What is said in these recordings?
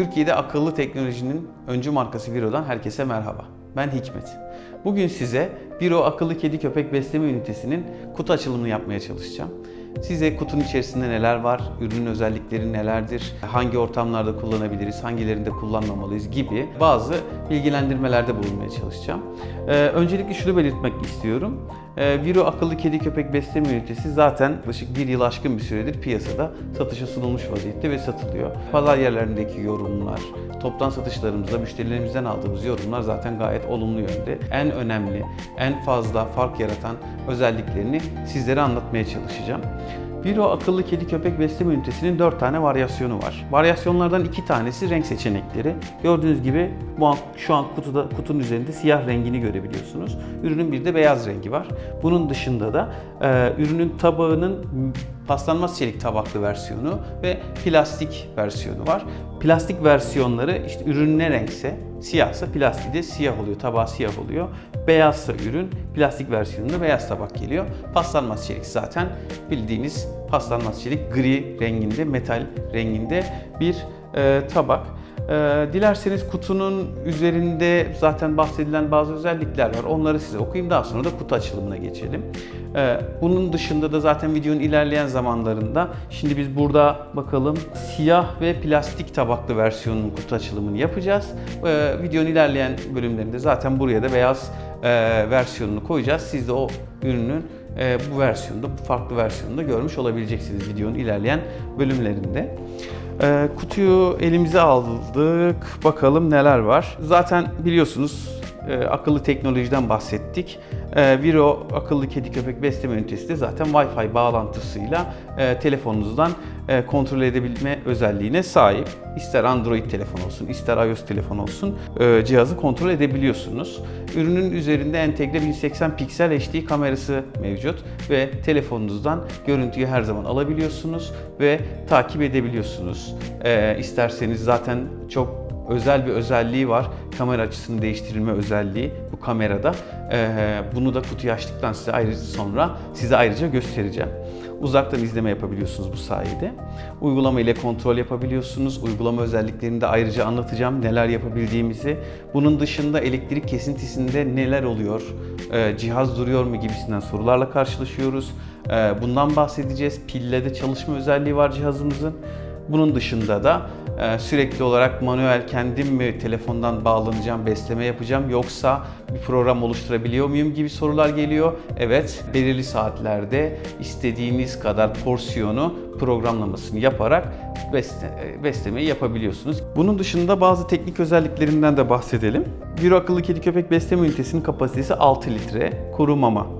Türkiye'de akıllı teknolojinin öncü markası Viro'dan herkese merhaba. Ben Hikmet. Bugün size Viro akıllı kedi köpek besleme ünitesinin kutu açılımını yapmaya çalışacağım. Size kutunun içerisinde neler var, ürünün özellikleri nelerdir, hangi ortamlarda kullanabiliriz, hangilerinde kullanmamalıyız gibi bazı bilgilendirmelerde bulunmaya çalışacağım. Ee, öncelikle şunu belirtmek istiyorum. Ee, Viro akıllı kedi köpek besleme ünitesi zaten yaklaşık bir yıl aşkın bir süredir piyasada satışa sunulmuş vaziyette ve satılıyor. Pazar yerlerindeki yorumlar, toptan satışlarımızda müşterilerimizden aldığımız yorumlar zaten gayet olumlu yönde. En önemli, en fazla fark yaratan özelliklerini sizlere anlatmaya çalışacağım. Viro akıllı kedi köpek besleme ünitesinin 4 tane varyasyonu var. Varyasyonlardan 2 tanesi renk seçenekleri. Gördüğünüz gibi bu an, şu an kutuda kutunun üzerinde siyah rengini görebiliyorsunuz. Ürünün bir de beyaz rengi var. Bunun dışında da e, ürünün tabağının paslanmaz çelik tabaklı versiyonu ve plastik versiyonu var. Plastik versiyonları işte ürün ne renkse siyahsa plastiği de siyah oluyor, tabağı siyah oluyor. Beyazsa ürün plastik versiyonunda beyaz tabak geliyor. Paslanmaz çelik zaten bildiğiniz paslanmaz çelik gri renginde, metal renginde bir e, tabak. Ee, dilerseniz kutunun üzerinde zaten bahsedilen bazı özellikler var. Onları size okuyayım. Daha sonra da kutu açılımına geçelim. Ee, bunun dışında da zaten videonun ilerleyen zamanlarında şimdi biz burada bakalım siyah ve plastik tabaklı versiyonun kutu açılımını yapacağız. Ee, videonun ilerleyen bölümlerinde zaten buraya da beyaz e, versiyonunu koyacağız. Siz de o ürünün e, bu versiyonda, bu farklı versiyonunda görmüş olabileceksiniz videonun ilerleyen bölümlerinde. Ee, kutuyu elimize aldık. Bakalım neler var. Zaten biliyorsunuz e, akıllı teknolojiden bahsettik. E, Viro akıllı kedi köpek besleme ünitesi de zaten Wi-Fi bağlantısıyla e, telefonunuzdan e, kontrol edebilme özelliğine sahip. İster Android telefon olsun, ister iOS telefon olsun e, cihazı kontrol edebiliyorsunuz. Ürünün üzerinde entegre 1080 piksel HD kamerası mevcut ve telefonunuzdan görüntüyü her zaman alabiliyorsunuz ve takip edebiliyorsunuz. E, isterseniz zaten çok özel bir özelliği var. Kamera açısını değiştirilme özelliği bu kamerada. Ee, bunu da kutuyu açtıktan size ayrıca sonra size ayrıca göstereceğim. Uzaktan izleme yapabiliyorsunuz bu sayede. Uygulama ile kontrol yapabiliyorsunuz. Uygulama özelliklerini de ayrıca anlatacağım neler yapabildiğimizi. Bunun dışında elektrik kesintisinde neler oluyor, ee, cihaz duruyor mu gibisinden sorularla karşılaşıyoruz. Ee, bundan bahsedeceğiz. Pille de çalışma özelliği var cihazımızın. Bunun dışında da sürekli olarak manuel kendim mi telefondan bağlanacağım, besleme yapacağım yoksa bir program oluşturabiliyor muyum gibi sorular geliyor. Evet, belirli saatlerde istediğiniz kadar porsiyonu programlamasını yaparak besle, e, beslemeyi yapabiliyorsunuz. Bunun dışında bazı teknik özelliklerinden de bahsedelim. Euro akıllı kedi köpek besleme ünitesinin kapasitesi 6 litre kuru mama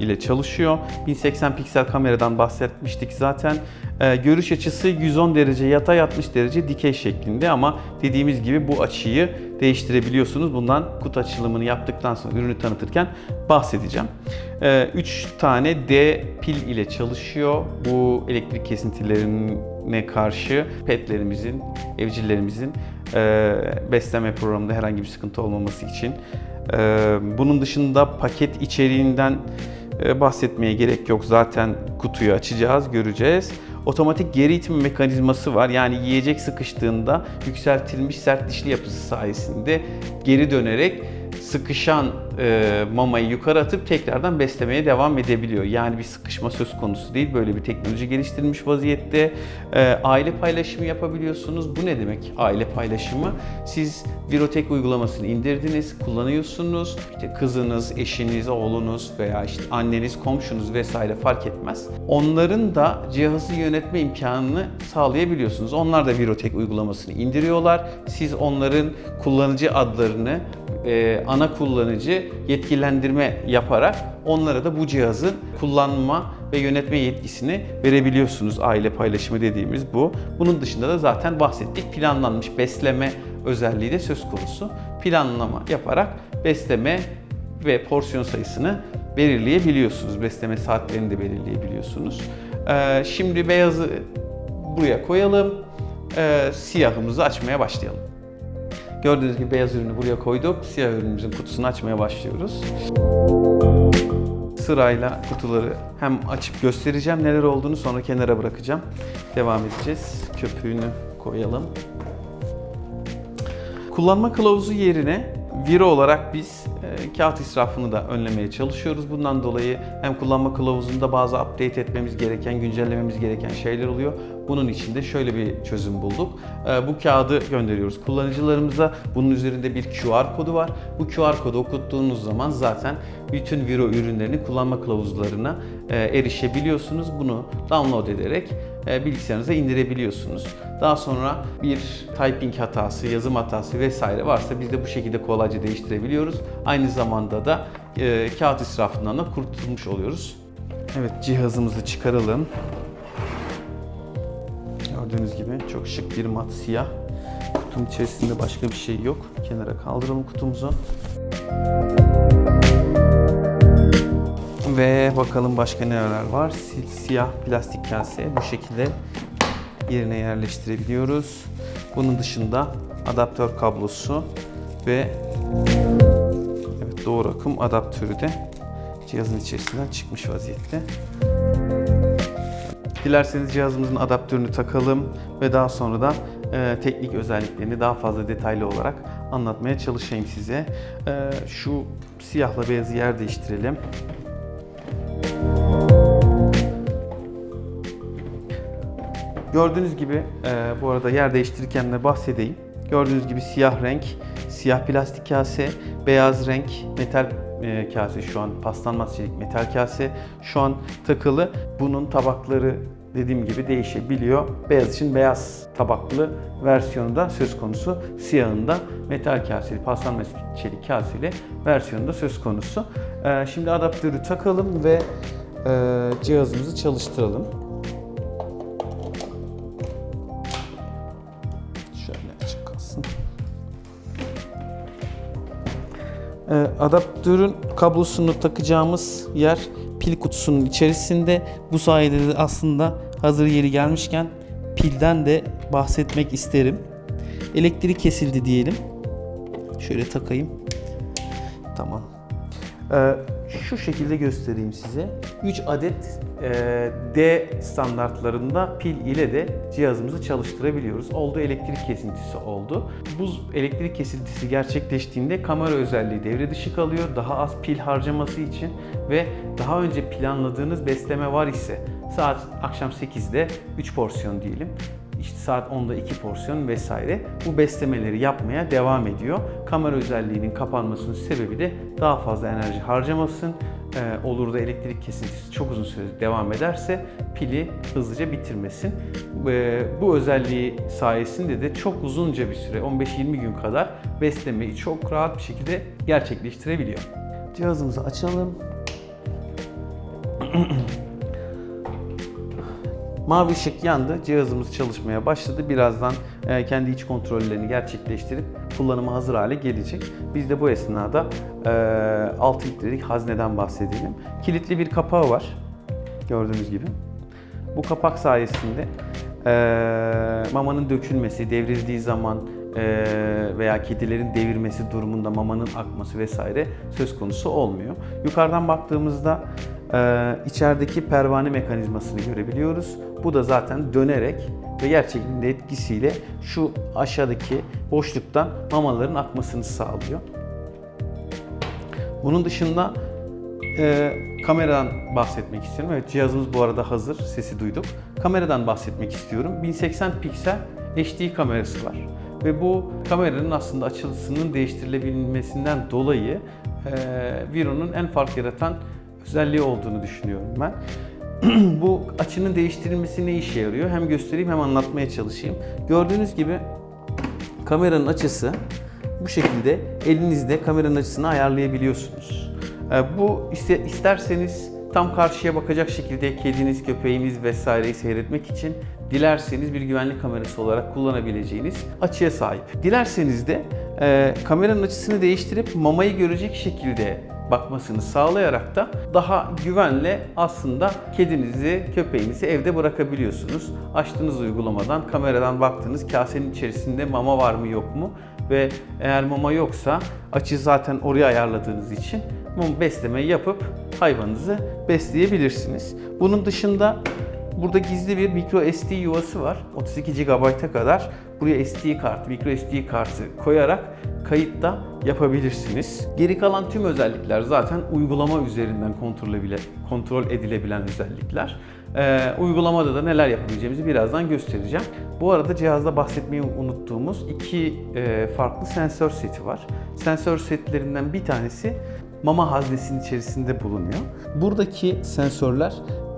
ile çalışıyor. 1080 piksel kameradan bahsetmiştik zaten. E, görüş açısı 110 derece yatay 60 derece dikey şeklinde ama dediğimiz gibi bu açıyı değiştirebiliyorsunuz. Bundan kutu açılımını yaptıktan sonra ürünü tanıtırken bahsedeceğim. 3 tane D pil ile çalışıyor. Bu elektrik kesintilerine karşı petlerimizin, evcillerimizin e, besleme programında herhangi bir sıkıntı olmaması için. E, bunun dışında paket içeriğinden e, bahsetmeye gerek yok. Zaten kutuyu açacağız, göreceğiz. Otomatik geri itme mekanizması var. Yani yiyecek sıkıştığında yükseltilmiş sert dişli yapısı sayesinde geri dönerek sıkışan e, mamayı yukarı atıp tekrardan beslemeye devam edebiliyor. Yani bir sıkışma söz konusu değil. Böyle bir teknoloji geliştirilmiş vaziyette. E, aile paylaşımı yapabiliyorsunuz. Bu ne demek aile paylaşımı? Siz Virotek uygulamasını indirdiniz, kullanıyorsunuz. İşte kızınız, eşiniz, oğlunuz veya işte anneniz, komşunuz vesaire fark etmez. Onların da cihazı yönetme imkanını sağlayabiliyorsunuz. Onlar da Virotek uygulamasını indiriyorlar. Siz onların kullanıcı adlarını e, ana kullanıcı yetkilendirme yaparak onlara da bu cihazın kullanma ve yönetme yetkisini verebiliyorsunuz. Aile paylaşımı dediğimiz bu. Bunun dışında da zaten bahsettik planlanmış besleme özelliği de söz konusu. Planlama yaparak besleme ve porsiyon sayısını belirleyebiliyorsunuz. Besleme saatlerini de belirleyebiliyorsunuz. Ee, şimdi beyazı buraya koyalım. Ee, siyahımızı açmaya başlayalım. Gördüğünüz gibi beyaz ürünü buraya koyduk. Siyah ürünümüzün kutusunu açmaya başlıyoruz. Sırayla kutuları hem açıp göstereceğim neler olduğunu sonra kenara bırakacağım. Devam edeceğiz. Köpüğünü koyalım. Kullanma kılavuzu yerine Viro olarak biz e, kağıt israfını da önlemeye çalışıyoruz. Bundan dolayı hem kullanma kılavuzunda bazı update etmemiz gereken, güncellememiz gereken şeyler oluyor. Bunun için de şöyle bir çözüm bulduk. E, bu kağıdı gönderiyoruz kullanıcılarımıza. Bunun üzerinde bir QR kodu var. Bu QR kodu okuttuğunuz zaman zaten bütün Viro ürünlerinin kullanma kılavuzlarına e, erişebiliyorsunuz. Bunu download ederek bilgisayarınıza indirebiliyorsunuz. Daha sonra bir typing hatası, yazım hatası vesaire varsa biz de bu şekilde kolayca değiştirebiliyoruz. Aynı zamanda da e, kağıt israfından da kurtulmuş oluyoruz. Evet cihazımızı çıkaralım. Gördüğünüz gibi çok şık bir mat siyah. Kutunun içerisinde başka bir şey yok. Kenara kaldıralım kutumuzu. Ve bakalım başka neler var. Si- Siyah plastik kase bu şekilde yerine yerleştirebiliyoruz. Bunun dışında adaptör kablosu ve evet doğru akım adaptörü de cihazın içerisinden çıkmış vaziyette. Dilerseniz cihazımızın adaptörünü takalım ve daha sonra da e, teknik özelliklerini daha fazla detaylı olarak anlatmaya çalışayım size. E, şu siyahla beyazı yer değiştirelim. Gördüğünüz gibi e, bu arada yer değiştirirken de bahsedeyim. Gördüğünüz gibi siyah renk, siyah plastik kase, beyaz renk metal e, kase şu an paslanmaz çelik metal kase şu an takılı. Bunun tabakları dediğim gibi değişebiliyor. Beyaz için beyaz tabaklı versiyonu da söz konusu. Siyahında metal kaseli, paslanmaz çelik kaseli versiyonu da söz konusu. E, şimdi adaptörü takalım ve e, cihazımızı çalıştıralım. Adaptörün kablosunu takacağımız yer pil kutusunun içerisinde. Bu sayede de aslında hazır yeri gelmişken pilden de bahsetmek isterim. Elektrik kesildi diyelim. Şöyle takayım. Tamam. Ee, şu şekilde göstereyim size. 3 adet e, D standartlarında pil ile de cihazımızı çalıştırabiliyoruz. Oldu elektrik kesintisi oldu. Bu elektrik kesintisi gerçekleştiğinde kamera özelliği devre dışı kalıyor. Daha az pil harcaması için ve daha önce planladığınız besleme var ise saat akşam 8'de 3 porsiyon diyelim işte saat 10'da 2 porsiyon vesaire bu beslemeleri yapmaya devam ediyor. Kamera özelliğinin kapanmasının sebebi de daha fazla enerji harcamasın. Ee, olur da elektrik kesintisi çok uzun süre devam ederse pili hızlıca bitirmesin. Ee, bu özelliği sayesinde de çok uzunca bir süre 15-20 gün kadar beslemeyi çok rahat bir şekilde gerçekleştirebiliyor. Cihazımızı açalım. Mavi ışık yandı, cihazımız çalışmaya başladı. Birazdan e, kendi iç kontrollerini gerçekleştirip kullanıma hazır hale gelecek. Biz de bu esnada e, 6 litrelik hazneden bahsedelim. Kilitli bir kapağı var, gördüğünüz gibi. Bu kapak sayesinde e, mamanın dökülmesi, devrildiği zaman e, veya kedilerin devirmesi durumunda mamanın akması vesaire söz konusu olmuyor. Yukarıdan baktığımızda e, içerideki pervane mekanizmasını görebiliyoruz. Bu da zaten dönerek ve de etkisiyle şu aşağıdaki boşluktan mamaların akmasını sağlıyor. Bunun dışında e, kameradan bahsetmek istiyorum. Evet cihazımız bu arada hazır. Sesi duyduk. Kameradan bahsetmek istiyorum. 1080 piksel HD kamerası var. Ve bu kameranın aslında açılısının değiştirilebilmesinden dolayı e, Viro'nun en fark yaratan özelliği olduğunu düşünüyorum ben. bu açının değiştirilmesi ne işe yarıyor? Hem göstereyim hem anlatmaya çalışayım. Gördüğünüz gibi kameranın açısı bu şekilde elinizde kameranın açısını ayarlayabiliyorsunuz. Ee, Bu iste- isterseniz tam karşıya bakacak şekilde kediniz, köpeğiniz vesaireyi seyretmek için dilerseniz bir güvenlik kamerası olarak kullanabileceğiniz açıya sahip. Dilerseniz de e, kameranın açısını değiştirip mamayı görecek şekilde bakmasını sağlayarak da daha güvenle aslında kedinizi, köpeğinizi evde bırakabiliyorsunuz. Açtığınız uygulamadan kameradan baktığınız kasenin içerisinde mama var mı yok mu ve eğer mama yoksa açı zaten oraya ayarladığınız için mum beslemeyi yapıp hayvanınızı besleyebilirsiniz. Bunun dışında Burada gizli bir micro SD yuvası var. 32 GB'a kadar buraya SD kart, micro SD kartı koyarak kayıt da yapabilirsiniz. Geri kalan tüm özellikler zaten uygulama üzerinden kontrol, bile, kontrol edilebilen özellikler. Ee, uygulamada da neler yapabileceğimizi birazdan göstereceğim. Bu arada cihazda bahsetmeyi unuttuğumuz iki e, farklı sensör seti var. Sensör setlerinden bir tanesi mama haznesinin içerisinde bulunuyor. Buradaki sensörler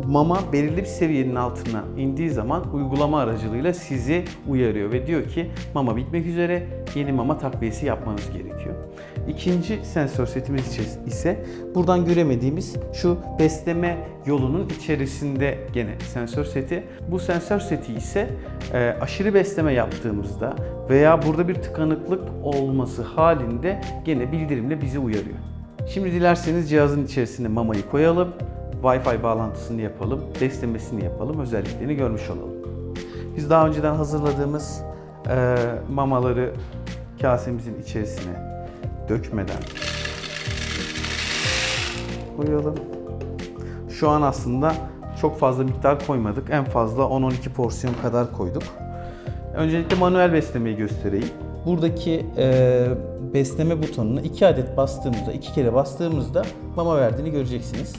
mama belirli bir seviyenin altına indiği zaman uygulama aracılığıyla sizi uyarıyor ve diyor ki mama bitmek üzere yeni mama takviyesi yapmanız gerekiyor. İkinci sensör setimiz ise buradan göremediğimiz şu besleme yolunun içerisinde gene sensör seti. Bu sensör seti ise e, aşırı besleme yaptığımızda veya burada bir tıkanıklık olması halinde gene bildirimle bizi uyarıyor. Şimdi dilerseniz cihazın içerisine mamayı koyalım, Wi-Fi bağlantısını yapalım, beslemesini yapalım, özelliklerini görmüş olalım. Biz daha önceden hazırladığımız e, mamaları kasemizin içerisine dökmeden koyalım. Şu an aslında çok fazla miktar koymadık. En fazla 10-12 porsiyon kadar koyduk. Öncelikle manuel beslemeyi göstereyim. Buradaki e, besleme butonunu iki adet bastığımızda, iki kere bastığımızda mama verdiğini göreceksiniz.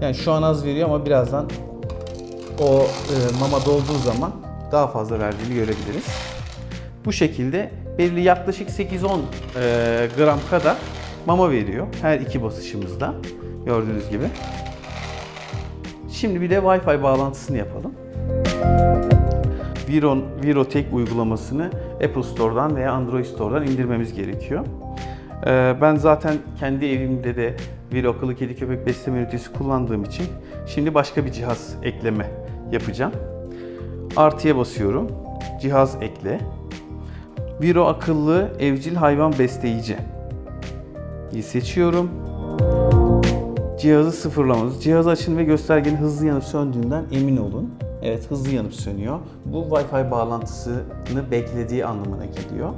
Yani şu an az veriyor ama birazdan o e, mama dolduğu zaman daha fazla verdiğini görebiliriz. Bu şekilde belli yaklaşık 8-10 e, gram kadar mama veriyor her iki basışımızda gördüğünüz gibi. Şimdi bir de Wi-Fi bağlantısını yapalım. Viron, Virotek uygulamasını Apple Store'dan veya Android Store'dan indirmemiz gerekiyor. Ee, ben zaten kendi evimde de Viro akıllı kedi köpek besleme ünitesi kullandığım için şimdi başka bir cihaz ekleme yapacağım. Artıya basıyorum. Cihaz ekle. Viro akıllı evcil hayvan besleyici. seçiyorum. Cihazı sıfırlamanız. Cihazı açın ve göstergenin hızlı yanıp söndüğünden emin olun. Evet hızlı yanıp sönüyor. Bu Wi-Fi bağlantısını beklediği anlamına geliyor.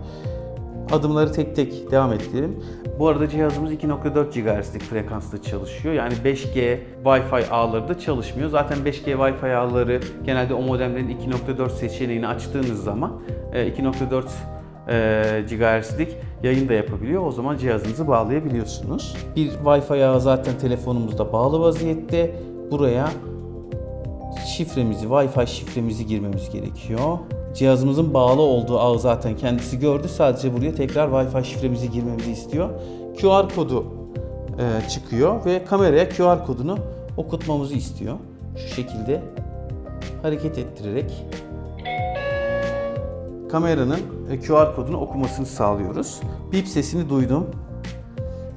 Adımları tek tek devam ettirelim. Bu arada cihazımız 2.4 GHz'lik frekansta çalışıyor. Yani 5G Wi-Fi ağları da çalışmıyor. Zaten 5G Wi-Fi ağları genelde o modemlerin 2.4 seçeneğini açtığınız zaman 2.4 e, GHz'lik yayın da yapabiliyor. O zaman cihazınızı bağlayabiliyorsunuz. Bir Wi-Fi ağı zaten telefonumuzda bağlı vaziyette. Buraya şifremizi, Wi-Fi şifremizi girmemiz gerekiyor. Cihazımızın bağlı olduğu ağı zaten kendisi gördü. Sadece buraya tekrar Wi-Fi şifremizi girmemizi istiyor. QR kodu e, çıkıyor ve kameraya QR kodunu okutmamızı istiyor. Şu şekilde hareket ettirerek kameranın e, QR kodunu okumasını sağlıyoruz. Bip sesini duydum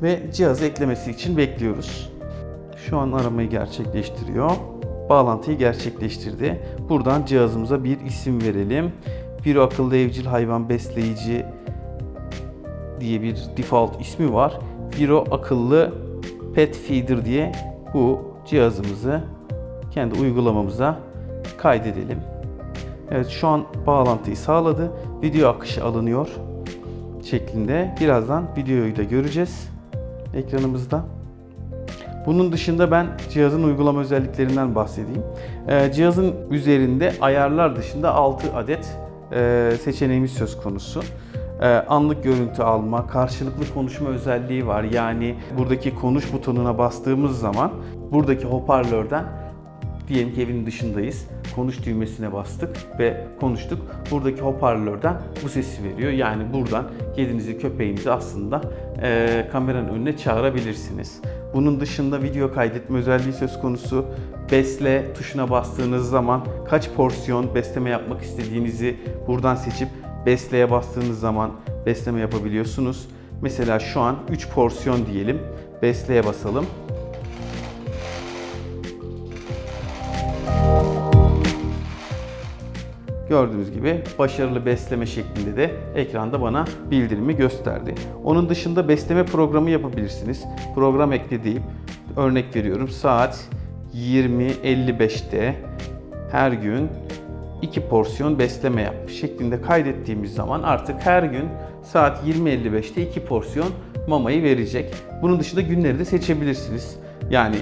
ve cihazı eklemesi için bekliyoruz. Şu an aramayı gerçekleştiriyor bağlantıyı gerçekleştirdi. Buradan cihazımıza bir isim verelim. Bir akıllı evcil hayvan besleyici diye bir default ismi var. Viro akıllı pet feeder diye bu cihazımızı kendi uygulamamıza kaydedelim. Evet şu an bağlantıyı sağladı. Video akışı alınıyor şeklinde. Birazdan videoyu da göreceğiz ekranımızda. Bunun dışında ben cihazın uygulama özelliklerinden bahsedeyim. Ee, cihazın üzerinde ayarlar dışında 6 adet e, seçeneğimiz söz konusu. Ee, anlık görüntü alma, karşılıklı konuşma özelliği var. Yani buradaki konuş butonuna bastığımız zaman buradaki hoparlörden diyelim ki evin dışındayız. Konuş düğmesine bastık ve konuştuk. Buradaki hoparlörden bu sesi veriyor. Yani buradan kedinizi, köpeğinizi aslında e, kameranın önüne çağırabilirsiniz. Bunun dışında video kaydetme özelliği söz konusu. Besle tuşuna bastığınız zaman kaç porsiyon besleme yapmak istediğinizi buradan seçip besleye bastığınız zaman besleme yapabiliyorsunuz. Mesela şu an 3 porsiyon diyelim. Besleye basalım. Gördüğünüz gibi başarılı besleme şeklinde de ekranda bana bildirimi gösterdi. Onun dışında besleme programı yapabilirsiniz. Program ekle deyip örnek veriyorum saat 20.55'te her gün 2 porsiyon besleme yap şeklinde kaydettiğimiz zaman artık her gün saat 20.55'te 2 porsiyon mamayı verecek. Bunun dışında günleri de seçebilirsiniz. Yani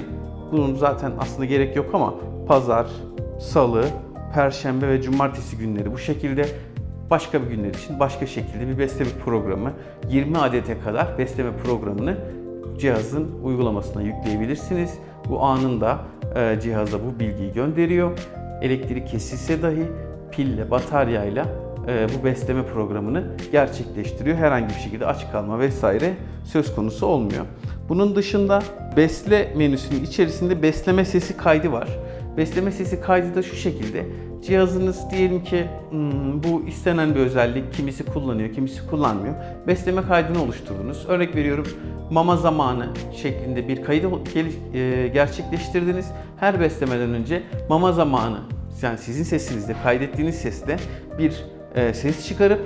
Bunun zaten aslında gerek yok ama pazar, salı, perşembe ve cumartesi günleri bu şekilde başka bir günler için başka şekilde bir besleme programı 20 adete kadar besleme programını cihazın uygulamasına yükleyebilirsiniz. Bu anında e, cihaza bu bilgiyi gönderiyor. Elektrik kesilse dahi pille, bataryayla e, bu besleme programını gerçekleştiriyor. Herhangi bir şekilde aç kalma vesaire söz konusu olmuyor. Bunun dışında besle menüsünün içerisinde besleme sesi kaydı var. Besleme sesi kaydı da şu şekilde. Cihazınız diyelim ki hmm, bu istenen bir özellik, kimisi kullanıyor, kimisi kullanmıyor. Besleme kaydını oluşturdunuz. Örnek veriyorum mama zamanı şeklinde bir kaydı e, gerçekleştirdiniz. Her beslemeden önce mama zamanı yani sizin sesinizde kaydettiğiniz sesle bir e, ses çıkarıp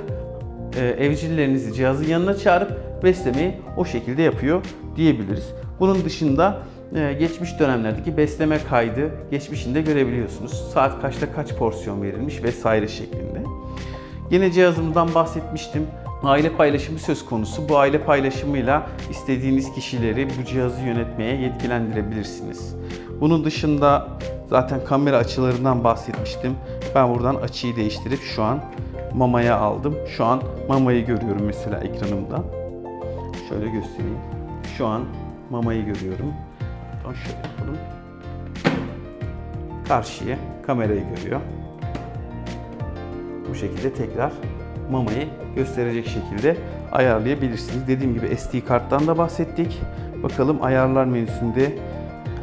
e, evcillerinizi cihazın yanına çağırıp beslemeyi o şekilde yapıyor diyebiliriz. Bunun dışında geçmiş dönemlerdeki besleme kaydı geçmişinde görebiliyorsunuz. Saat kaçta kaç porsiyon verilmiş vesaire şeklinde. Yine cihazımdan bahsetmiştim. Aile paylaşımı söz konusu. Bu aile paylaşımıyla istediğiniz kişileri bu cihazı yönetmeye yetkilendirebilirsiniz. Bunun dışında zaten kamera açılarından bahsetmiştim. Ben buradan açıyı değiştirip şu an mamaya aldım. Şu an mamayı görüyorum mesela ekranımda. Şöyle göstereyim. Şu an mamayı görüyorum. Hatta şöyle yapalım. Karşıya kamerayı görüyor. Bu şekilde tekrar mamayı gösterecek şekilde ayarlayabilirsiniz. Dediğim gibi SD karttan da bahsettik. Bakalım ayarlar menüsünde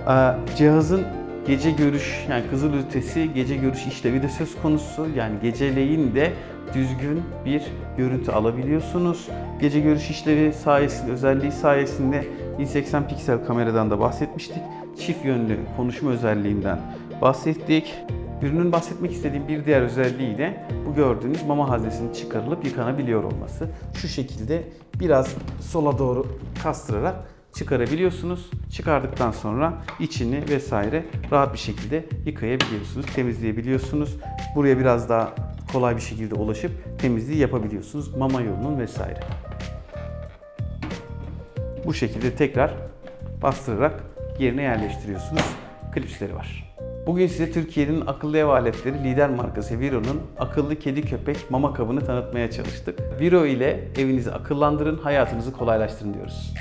e, cihazın gece görüş yani kızıl ötesi gece görüş işlevi de söz konusu. Yani geceleyin de düzgün bir görüntü alabiliyorsunuz. Gece görüş işlevi sayesinde, özelliği sayesinde 1080 piksel kameradan da bahsetmiştik. Çift yönlü konuşma özelliğinden bahsettik. Ürünün bahsetmek istediğim bir diğer özelliği de bu gördüğünüz mama haznesinin çıkarılıp yıkanabiliyor olması. Şu şekilde biraz sola doğru kastırarak çıkarabiliyorsunuz. Çıkardıktan sonra içini vesaire rahat bir şekilde yıkayabiliyorsunuz, temizleyebiliyorsunuz. Buraya biraz daha kolay bir şekilde ulaşıp temizliği yapabiliyorsunuz. Mama yolunun vesaire. Bu şekilde tekrar bastırarak yerine yerleştiriyorsunuz. Klipsleri var. Bugün size Türkiye'nin akıllı ev aletleri lider markası Viro'nun akıllı kedi köpek mama kabını tanıtmaya çalıştık. Viro ile evinizi akıllandırın, hayatınızı kolaylaştırın diyoruz.